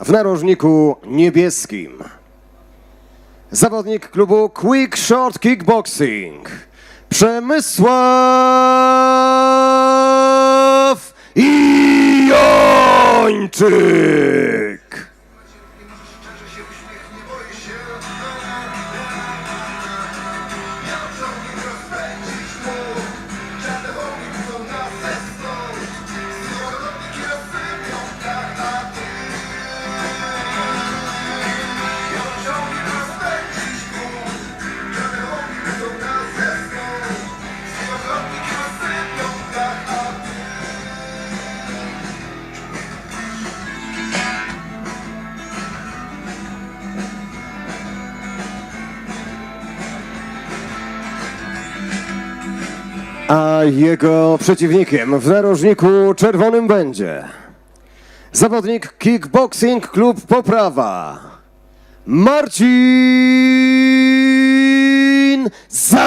w narożniku niebieskim. Zawodnik klubu Quick Short Kickboxing Przemysław Jończyk. A jego przeciwnikiem w narożniku czerwonym będzie zawodnik Kickboxing Klub Poprawa Marcin Zapeński.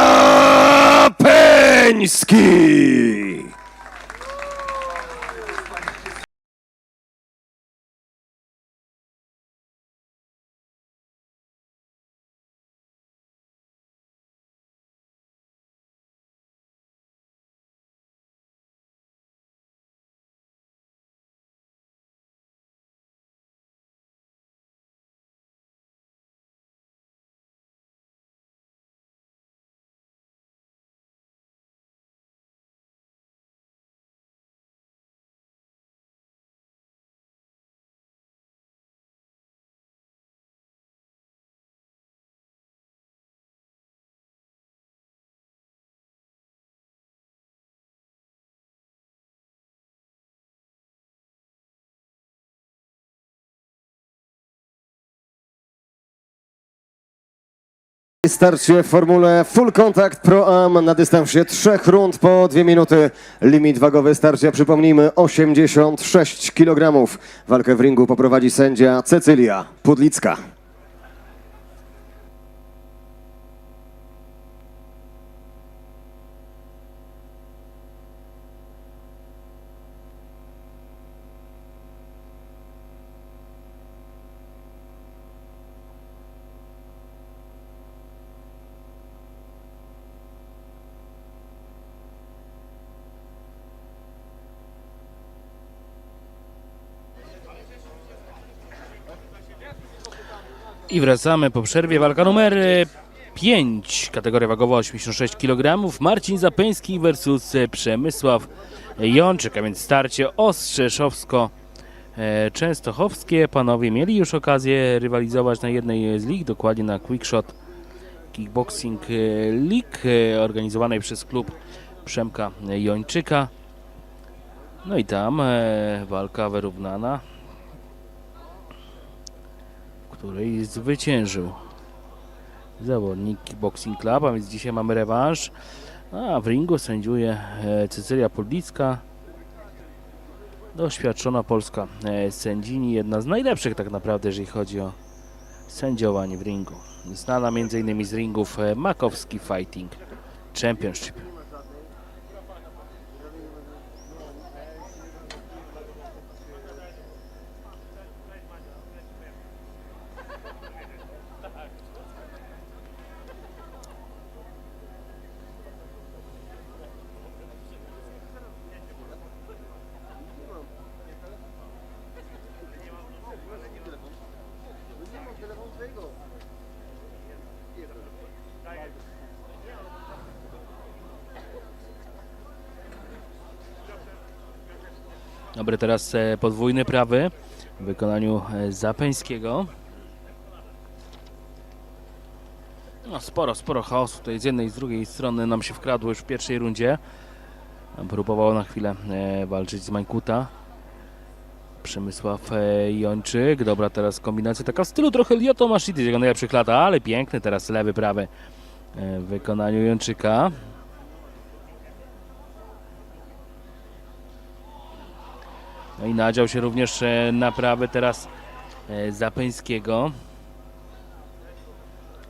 Starcie w formule Full Contact Pro Am na dystansie trzech rund po dwie minuty. Limit wagowy starcia, przypomnijmy, 86 kg. Walkę w ringu poprowadzi sędzia Cecylia Pudlicka. I wracamy po przerwie. Walka numer 5, kategoria wagowa 86 kg. Marcin Zapeński versus e, Przemysław Jączyk, a więc starcie Ostrzeszowsko. e, Częstochowskie. Panowie mieli już okazję rywalizować na jednej z lig, dokładnie na Quickshot Kickboxing e, League, e, organizowanej przez klub Przemka Jończyka. No i tam e, walka wyrównana której zwyciężył zawodnik Boxing Club, a więc dzisiaj mamy rewanż. A w ringu sędziuje e, Cecylia Podlicka, doświadczona polska e, sędzini, jedna z najlepszych tak naprawdę, jeżeli chodzi o sędziowanie w ringu. Znana m.in. z ringów e, Makowski Fighting Championship. Dobry, teraz e, podwójny prawy w wykonaniu e, Zapeńskiego. No, sporo, sporo chaosu tutaj z jednej i z drugiej strony nam się wkradło już w pierwszej rundzie. Próbował na chwilę e, walczyć z Mańkuta. Przemysław Jończyk. Dobra, teraz kombinacja taka w stylu trochę Lioto Maszity, jego najlepszych lata, ale piękny teraz lewy, prawy w wykonaniu Jończyka. No i nadział się również e, na prawy teraz e, Zapeńskiego.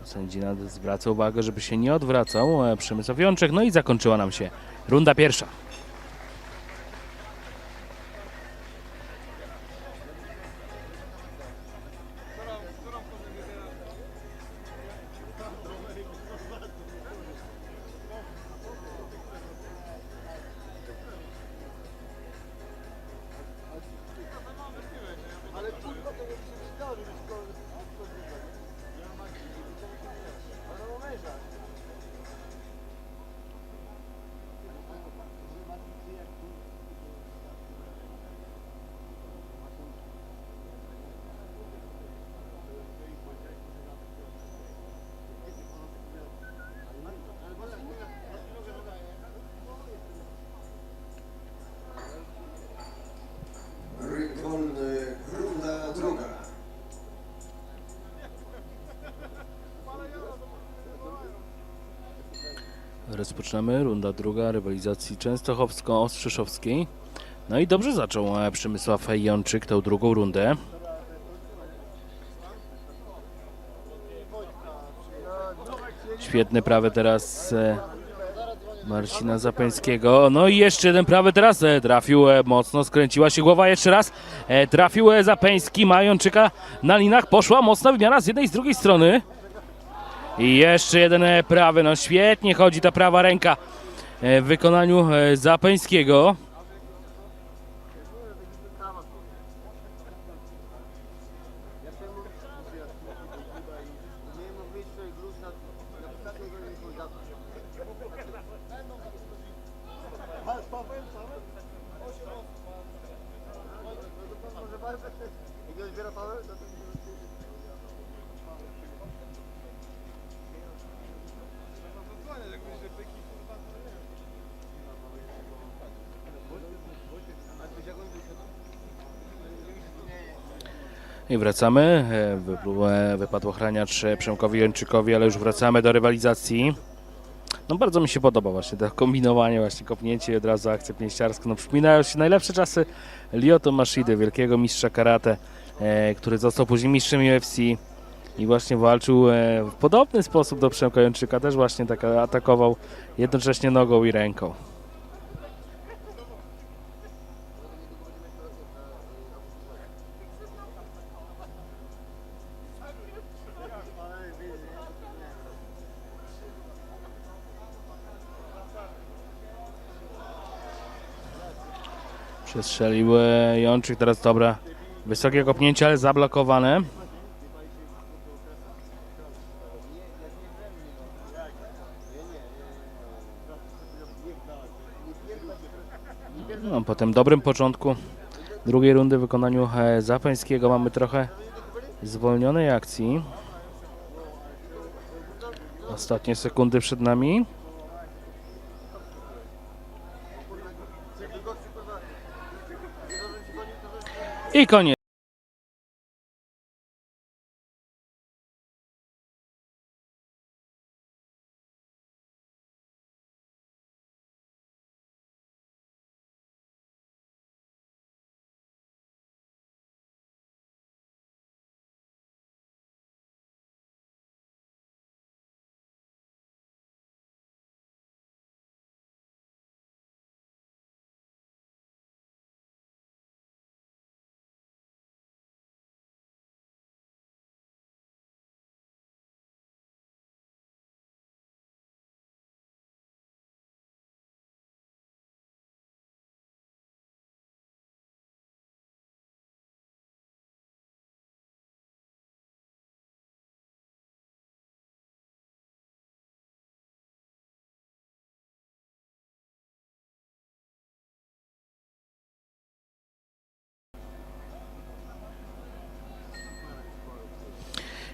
Sędzina zwraca uwagę, żeby się nie odwracał. e, Przemysław Jączek. No i zakończyła nam się runda pierwsza. Rozpoczynamy runda druga rywalizacji Częstochowsko-Ostrzeszowskiej. No i dobrze zaczął e, Przemysław Jączyk tę drugą rundę. Świetny prawy teraz e, Marcina Zapeńskiego. No i jeszcze jeden prawy teraz e, trafił mocno, skręciła się głowa jeszcze raz. Trafił Zapeński, ma Jączyka na linach. Poszła mocna wymiana z jednej i z drugiej strony. I jeszcze jeden e, prawy, no świetnie chodzi ta prawa ręka e, w wykonaniu e, Zapeńskiego. I wracamy. E, e, Wypadł ochraniacz e, Przemkowi Jączykowi, ale już wracamy do rywalizacji. No bardzo mi się podoba właśnie to kombinowanie, właśnie kopnięcie od razu akcja pięściarska. No przypominają się najlepsze czasy Lyoto Mashidy, wielkiego mistrza karate, który został później mistrzem UFC i właśnie walczył w podobny sposób do Przemka Jączyka, też właśnie tak atakował jednocześnie nogą i ręką. Przestrzelił Jączyk, teraz dobra. Wysokie kopnięcie, ale zablokowane. No, po tym dobrym początku drugiej rundy w wykonaniu e, Zapańskiego mamy trochę zwolnionej akcji. Ostatnie sekundy przed nami. I koniec.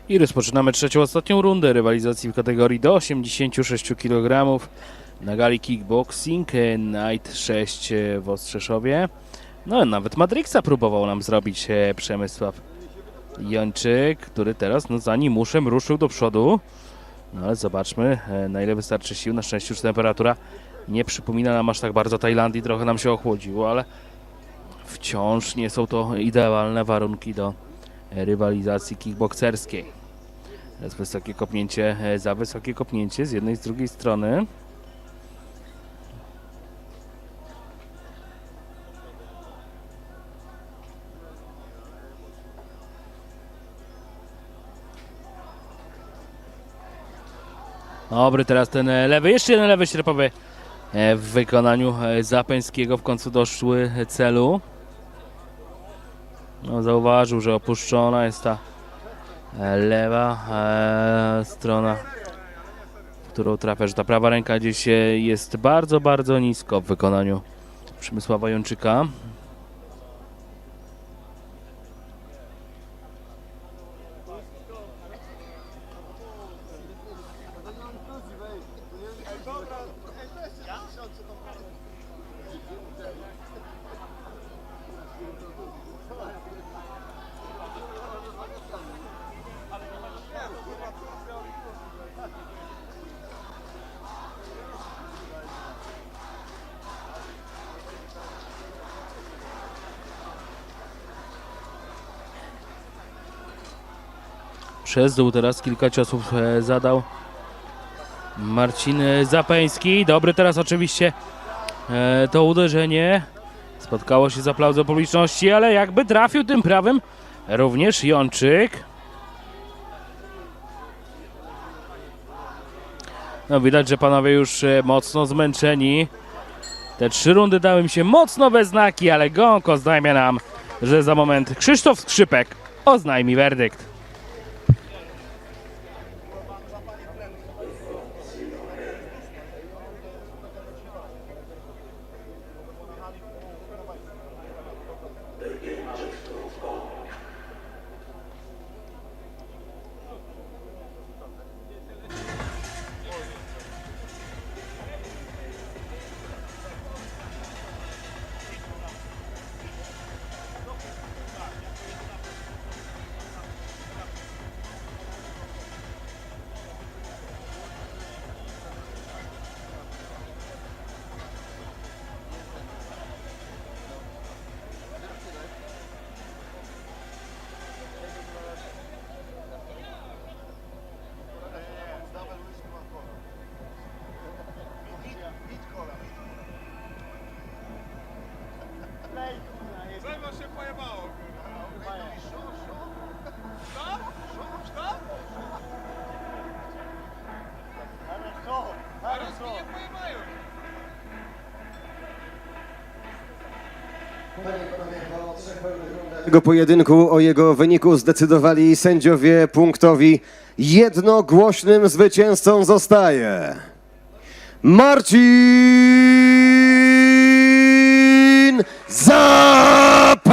I rozpoczynamy trzecią, ostatnią rundę rywalizacji w kategorii do 86 kg na gali kickboxing e, Night 6 e, w Ostrzeszowie. No nawet Matrixa próbował nam zrobić e, Przemysław Jończyk, który teraz no, za nim muszem ruszył do przodu. No ale zobaczmy na ile wystarczy sił. Na szczęście już temperatura nie przypomina nam aż tak bardzo Tajlandii, trochę nam się ochłodziło, ale wciąż nie są to idealne warunki do rywalizacji kickbokserskiej. Teraz wysokie kopnięcie e, za wysokie kopnięcie z jednej i z drugiej strony. Dobry, teraz ten e, lewy, jeszcze jeden lewy ślepowy e, w wykonaniu Zapeńskiego w końcu doszły celu. No, zauważył, że opuszczona jest ta lewa e, strona, w którą trafia, że ta prawa ręka gdzieś e, jest bardzo, bardzo nisko w wykonaniu Przemysława Jączyka. Przez dół teraz kilka ciosów e, zadał Marcin e, Zapeński. Dobry teraz oczywiście e, to uderzenie. Spotkało się z aplauzą publiczności, ale jakby trafił tym prawym również Jączyk. No widać, że panowie już mocno zmęczeni. Te trzy rundy dały mi się mocno we znaki, ale gąk oznajmia nam, że za moment Krzysztof Skrzypek oznajmi werdykt. Tego pojedynku o jego wyniku zdecydowali sędziowie punktowi. Jednogłośnym zwycięzcą zostaje Marcin Zapeński.